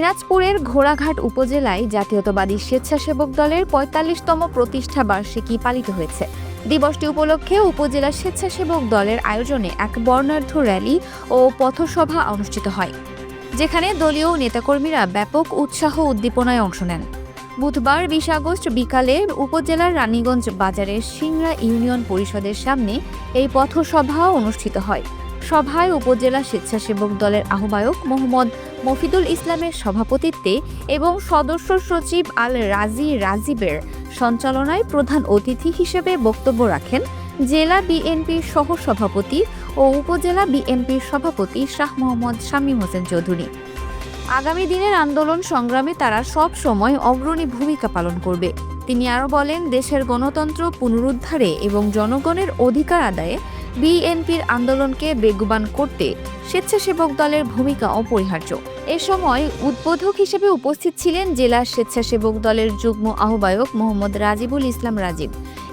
দিনাজপুরের ঘোড়াঘাট উপজেলায় জাতীয়তাবাদী স্বেচ্ছাসেবক দলের পঁয়তাল্লিশতম প্রতিষ্ঠা বার্ষিকী পালিত হয়েছে। দিবসটি উপলক্ষে উপজেলা স্বেচ্ছাসেবক দলের আয়োজনে এক বর্ণাঢ্য র্যালি ও পথসভা অনুষ্ঠিত হয়, যেখানে দলীয় নেতাকর্মীরা ব্যাপক উৎসাহ উদ্দীপনায় অংশ নেন। বুধবার বিশ আগস্ট বিকালে উপজেলার রানীগঞ্জ বাজারের সিংড়া ইউনিয়ন পরিষদের সামনে এই পথসভা অনুষ্ঠিত হয়। সভায় উপজেলা স্বেচ্ছাসেবক দলের আহ্বায়ক মোহাম্মদ মফিদুল ইসলামের সভাপতিত্বে এবং সদস্য সচিব আল রাজি রাজিবের সঞ্চালনায় প্রধান অতিথি হিসেবে বক্তব্য রাখেন জেলা বিএনপির সহ সভাপতি ও উপজেলা বিএনপির সভাপতি শাহ মোহাম্মদ শামীম হোসেন চৌধুরী। আগামী দিনের আন্দোলন সংগ্রামে তারা সব সময় অগ্রণী ভূমিকা পালন করবে। তিনি আরও বলেন, দেশের গণতন্ত্র পুনরুদ্ধারে এবং জনগণের অধিকার আদায়ে বিএনপির আন্দোলনকে বেগবান করতে স্বেচ্ছাসেবক দলের ভূমিকা অপরিহার্য। এ সময় উদ্বোধক হিসেবে উপস্থিত ছিলেন জেলা স্বেচ্ছাসেবক দলের যুগ্ম আহ্বায়ক মোহাম্মদ রাজিবুল ইসলাম রাজীব।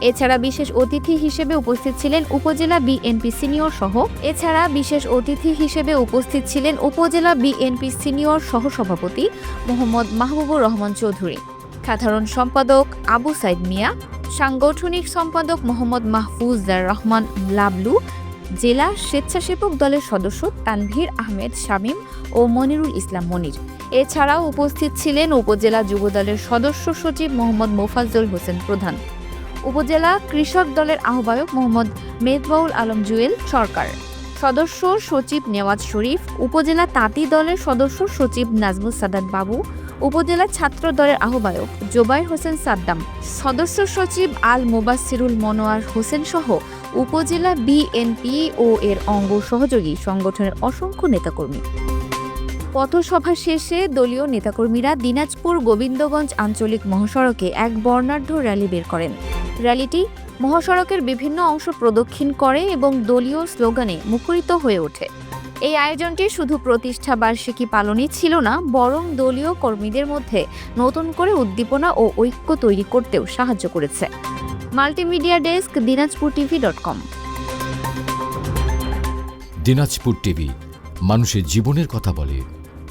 এছাড়া বিশেষ অতিথি হিসেবে উপস্থিত ছিলেন উপজেলা বিএনপি সিনিয়র সহ, এছাড়া বিশেষ অতিথি হিসেবে উপস্থিত ছিলেন উপজেলা বিএনপি সিনিয়র সহসভাপতি মোহাম্মদ মাহবুবুর রহমান চৌধুরী। সাধারণ সম্পাদক আবু সাইদ মিয়া সাংগঠনিক সম্পাদক মোহাম্মদ মাহফুজার রহমান লাবলু, জেলা স্বেচ্ছাসেবক দলের সদস্য তানভীর আহমেদ শামীম ও মনিরুল ইসলাম মনির। এছাড়াও উপস্থিত ছিলেন উপজেলা যুবদলের সদস্য সচিব মোহাম্মদ মোফাজ্জল হোসেন প্রধান। উপজেলা কৃষক দলের আহ্বায়ক মোহাম্মদ মেদবাউল আলম জুয়েল সরকার। সদস্য সচিব নেওয়াজ শরীফ, উপজেলা তাঁতি দলের সদস্য সচিব নাজমুল সাদাত বাবু উপজেলা ছাত্র দলের আহ্বায়ক জোবাইর হোসেন সাদ্দাম, সদস্য সচিব আল মোবাসিরুল মনোয়ার হোসেন সহ উপজেলা বিএনপি ও এর অঙ্গ সহযোগী সংগঠনের অসংখ্য নেতাকর্মী। পথসভা শেষে দলীয় নেতাকর্মীরা দিনাজপুর গোবিন্দগঞ্জ আঞ্চলিক মহাসড়কে এক বর্ণাঢ্য র্যালি বের করেন। র্যালিটি মহাসড়কের বিভিন্ন অংশ প্রদক্ষিণ করে এবং দলীয় স্লোগানে মুখরিত হয়ে ওঠে। এই আয়োজনটি শুধু প্রতিষ্ঠা বার্ষিকী পালনই ছিল না, বরং দলীয় কর্মীদের মধ্যে নতুন করে উদ্দীপনা ও ঐক্য তৈরি করতেও সাহায্য করেছে। Multimedia desk, Dinajpur TV dot com. Dinajpur TV, মানুষের জীবনের কথা বলে।